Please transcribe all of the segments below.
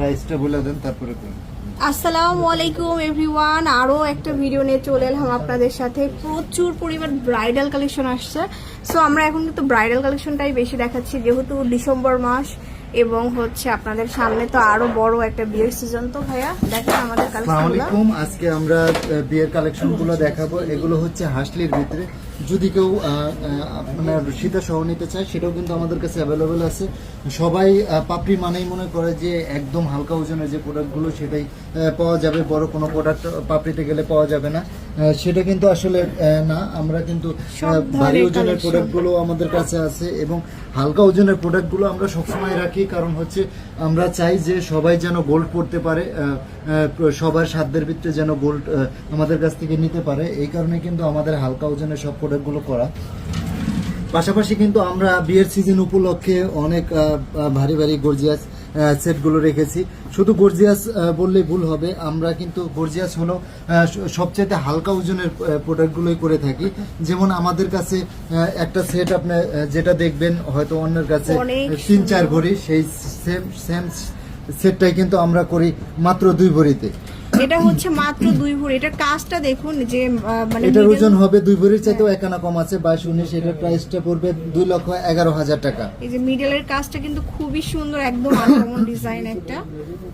প্রাইসটা বলে দেন তারপরে। আসসালামু আলাইকুম এভরিওয়ান। আরও একটা ভিডিও নিয়ে চলে এলাম আপনাদের সাথে। প্রচুর পরিমাণ ব্রাইডাল কালেকশন আসছে। সো আমরা এখন কিন্তু ব্রাইডাল কালেকশনটাই বেশি দেখাচ্ছি যেহেতু ডিসেম্বর মাস এবং হচ্ছে আপনাদের সামনে তো আরও বড় একটা বিয়ের সিজন তো ভাইয়া দেখেন আমাদের আলাইকুম। আজকে আমরা বিয়ের কালেকশনগুলো দেখাবো। এগুলো হচ্ছে হাসলির ভিতরে। যদি কেউ আপনার সীতা সহ নিতে চায় সেটাও কিন্তু আমাদের কাছে অ্যাভেলেবেল আছে। সবাই পাপড়ি মানেই মনে করে যে একদম হালকা ওজনের যে প্রোডাক্টগুলো সেটাই পাওয়া যাবে। বড় কোনো প্রোডাক্ট পাপড়িতে গেলে পাওয়া যাবে না। সেটা কিন্তু আসলে না। আমরা কিন্তু ভারী ওজনের। প্রোডাক্টগুলো আমাদের কাছে আছে এবং হালকা ওজনের প্রোডাক্টগুলো আমরা সবসময় রাখি। কারণ হচ্ছে আমরা চাই যে সবাই যেন গোল্ড পড়তে পারে। সবার সাধ্যের ভিতরে যেন গোল্ড আমাদের কাছ থেকে নিতে পারে। এই কারণে কিন্তু আমাদের হালকা ওজনের সব প্রোডাক্টগুলো করা। পাশাপাশি কিন্তু আমরা বিয়ের সিজন উপলক্ষে অনেক ভারী ভারী গর্জিয়াস সেটগুলো রেখেছি। শুধু গর্জিয়াস বললেই ভুল হবে। আমরা কিন্তু গর্জিয়াস হলো সবচেয়ে হালকা ওজনের প্রোডাক্টগুলোই করে থাকি। যেমন আমাদের কাছে একটা সেট আপনি যেটা দেখবেন হয়তো অন্যের কাছে তিন চার ভরি সেই সেম সেম সেটটাই কিন্তু আমরা করি মাত্র দুই ভরিতে। এটা হচ্ছে মাত্র দুই ভরি। এটার কাজটা দেখুন যে মানে এটার ওজন হবে দুই ভরির চাইতেও একানা কম আছে বাইশ উনিশ এটার প্রাইসটা পড়বে দুই লক্ষ এগারো হাজার টাকা। এই যে মিডলের কাজটা কিন্তু খুবই সুন্দর একদম আনকমন ডিজাইন একটা।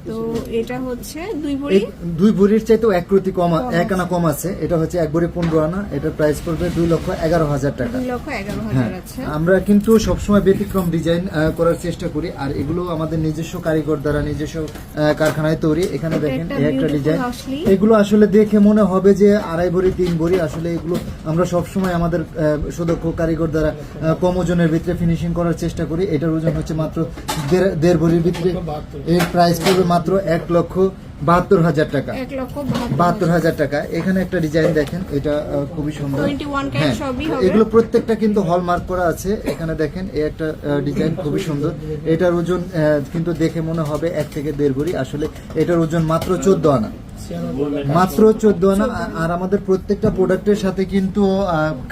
তো এটা হচ্ছে দুই ভরি। দুই ভরির চাইতেও এক কম এক আনা কম আছে। এটা হচ্ছে এক ভরি পনেরো আনা এটার প্রাইস পড়বে দুই লক্ষ এগারো হাজার টাকা। দুই লক্ষ এগারো হ্যাঁ হাজার আছে আমরা কিন্তু সবসময় ব্যতিক্রম ডিজাইন করার চেষ্টা করি। আর এগুলো আমাদের নিজস্ব কারিগর দ্বারা নিজস্ব কারখানায় তৈরি। এখানে দেখেন একটা ডিজাইন। এগুলো আসলে দেখে মনে হবে যে আড়াই ভরি তিন ভরি আসলে এগুলো আমরা সবসময় আমাদের সুদক্ষ কারিগর দ্বারা কম ওজনের ভিতরে ফিনিশিং করার চেষ্টা করি। এটার ওজন হচ্ছে মাত্র দেড়- ভরির ভিতরে। এর প্রাইস পড়বে মাত্র এক লক্ষ বাহাত্তর হাজার টাকা। বাহাত্তর হাজার। টাকা। এখানে একটা ডিজাইন দেখেন এটা খুবই সুন্দর। হ্যাঁ এগুলো প্রত্যেকটা কিন্তু হলমার্ক করা আছে। এখানে দেখেন এই একটা ডিজাইন খুবই সুন্দর। এটার ওজন কিন্তু দেখে মনে হবে এক থেকে দেড় ভরি। আসলে এটার ওজন মাত্র চোদ্দ আনা। মাত্র চোদ্দ আনা আর আমাদের প্রত্যেকটা প্রোডাক্টের সাথে কিন্তু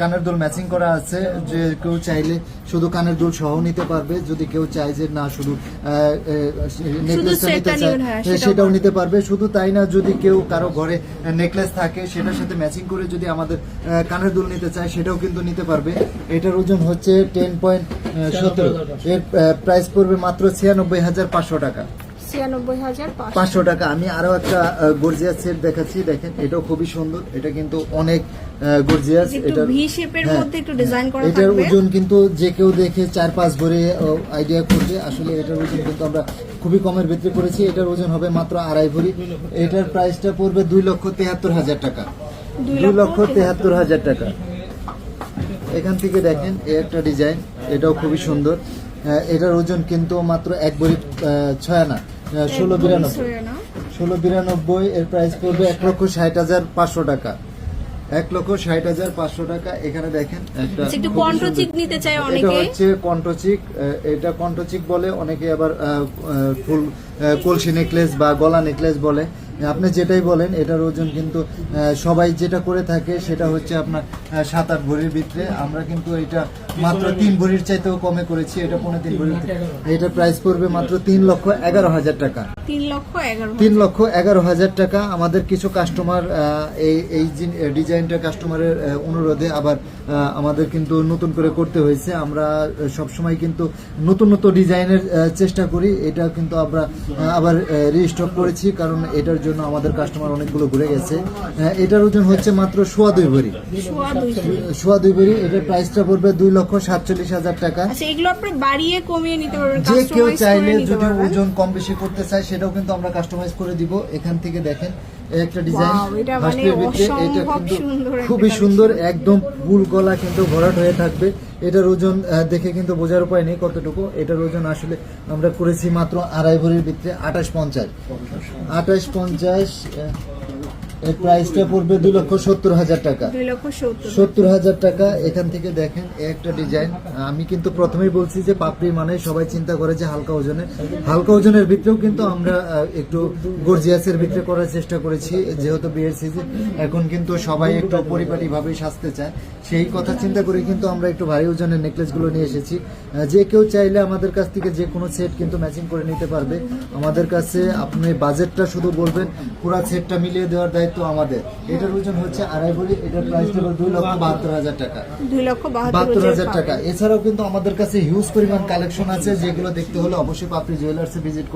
কানের দুল ম্যাচিং করা আছে। যে কেউ চাইলে শুধু কানের দুল সহ নিতে পারবে। যদি কেউ চায় যে না শুধু নেকলেসটা নিতে চায় নিবেন, হ্যাঁ, হ্যাঁ, সেটাও সেটাও নিতে পারবে। শুধু তাই না যদি কেউ কারও ঘরে নেকলেস থাকে সেটার সাথে ম্যাচিং করে যদি আমাদের কানের দুল নিতে চায় সেটাও কিন্তু নিতে পারবে। এটার ওজন হচ্ছে টেন পয়েন্ট সতেরো। এর প্রাইস পড়বে মাত্র ছিয়ানব্বই হাজার পাঁচশো টাকা। ছিয়ানব্বই হাজার পাঁচশো। টাকা। আমি আরও একটা গর্জিয়াস সেট দেখাচ্ছি। দেখেন এটাও খুবই সুন্দর। এটা কিন্তু অনেক গর্জিয়াস এটা ভি শেপের হ্যাঁ, মধ্যে একটু ডিজাইন করা এটার ওজন কিন্তু যে কেউ দেখে চার পাঁচ ভরে আইডিয়া করবে আসলে এটার ওজন কিন্তু আমরা খুবই কমের ভিতরে করেছি। এটার ওজন হবে মাত্র আড়াই ভরি। এটার প্রাইসটা পড়বে দুই লক্ষ তেহাত্তর হাজার টাকা। দুই লক্ষ তেহাত্তর হাজার টাকা। এখান থেকে দেখেন এই একটা ডিজাইন এটাও খুবই সুন্দর। এটার ওজন কিন্তু মাত্র এক ভরি ছয় আনা। ষোলো বিরানব্বই। ষোলো বিরানব্বই এর প্রাইস পড়বে এক লক্ষ ষাট হাজার পাঁচশো টাকা। এক লক্ষ ষাট হাজার পাঁচশো টাকা। এখানে দেখেন আচ্ছা, একটু কন্ট্রোচিক এটা হচ্ছে কন্ট্রোচিক এটা কন্ট্রোচিক বলে অনেকে আবার ফুল কলসি নেকলেস বা গলা নেকলেস বলে। আপনি যেটাই বলেন এটার ওজন কিন্তু সবাই যেটা করে থাকে সেটা হচ্ছে আপনার সাত আট ভরির ভিতরে। আমরা কিন্তু এটা মাত্র তিন ভরির চাইতেও কমে করেছি এটা পনেরো তিন ভরির এটা প্রাইস পড়বে মাত্র তিন লক্ষ এগারো হাজার টাকা। তিন লক্ষ এগারো হাজার। টাকা। আমাদের কিছু কাস্টমার এই এই ডিজাইনটা কাস্টমারের অনুরোধে আবার আমাদের কিন্তু নতুন করে করতে হয়েছে। আমরা সব সময় কিন্তু নতুন নতুন ডিজাইনের চেষ্টা করি। এটা কিন্তু আমরা আবার রিস্টক করেছি কারণ এটার জন্য আমাদের কাস্টমার অনেকগুলো ঘুরে গেছে। এটার ওজন হচ্ছে মাত্র সোয়া দুই ভরি। সোয়া সোয়া দুই ভরি এটার প্রাইসটা পড়বে দুই লক্ষ সাতচল্লিশ হাজার টাকা। আচ্ছা এগুলো আপনি বাড়িয়ে কমিয়ে নিতে পারবেন যে কেউ চাইলে যদি ওজন কম বেশি করতে চায় সেটাও কিন্তু আমরা কাস্টমাইজ করে দিব। এখান থেকে দেখেন একটা ডিজাইন এটা মানে একটা খুবই সুন্দর একদম ফুল গলা কিন্তু ভরাট হয়ে থাকবে। এটার ওজন দেখে কিন্তু বোঝার উপায় নেই কতটুকু। এটার ওজন আসলে আমরা করেছি মাত্র আড়াই ভরির ভিতরে আঠাশ পঞ্চাশ। আঠাশ পঞ্চাশ এর প্রাইসটা পড়বে দুই লক্ষ সত্তর হাজার টাকা। সত্তর। হাজার টাকা এখান থেকে দেখেন একটা ডিজাইন আমি কিন্তু প্রথমেই বলছি যে পাপড়ি মানে সবাই চিন্তা করে যে হালকা ওজনের হালকা ওজনের ভিতরেও কিন্তু আমরা একটু গর্জিয়াসের ভিতরে করার চেষ্টা করেছি যেহেতু বিয়ের সিজন এখন কিন্তু সবাই একটু পরিপাটি ভাবে সাজতে চায়। সেই কথা চিন্তা করে কিন্তু আমরা একটু ভারী ওজনের নেকলেসগুলো নিয়ে এসেছি। যে কেউ চাইলে আমাদের কাছ থেকে যে কোনো সেট কিন্তু ম্যাচিং করে নিতে পারবে। আমাদের কাছে আপনি বাজেটটা শুধু বলবেন পুরো সেটটা মিলিয়ে দেওয়ার দায়িত্ব আমাদের এটার ওজন হচ্ছে আড়াই ভরি এটার প্রাইস হলো দুই লক্ষ বাহাত্তর হাজার টাকা। দুই লক্ষ বাহাত্তর হাজার টাকা। এছাড়াও কিন্তু আমাদের কাছে হিউজ পরিমাণ কালেকশন আছে যেগুলো দেখতে হলে অবশ্যই পাপড়ি জুয়েলার্সে ভিজিট করতে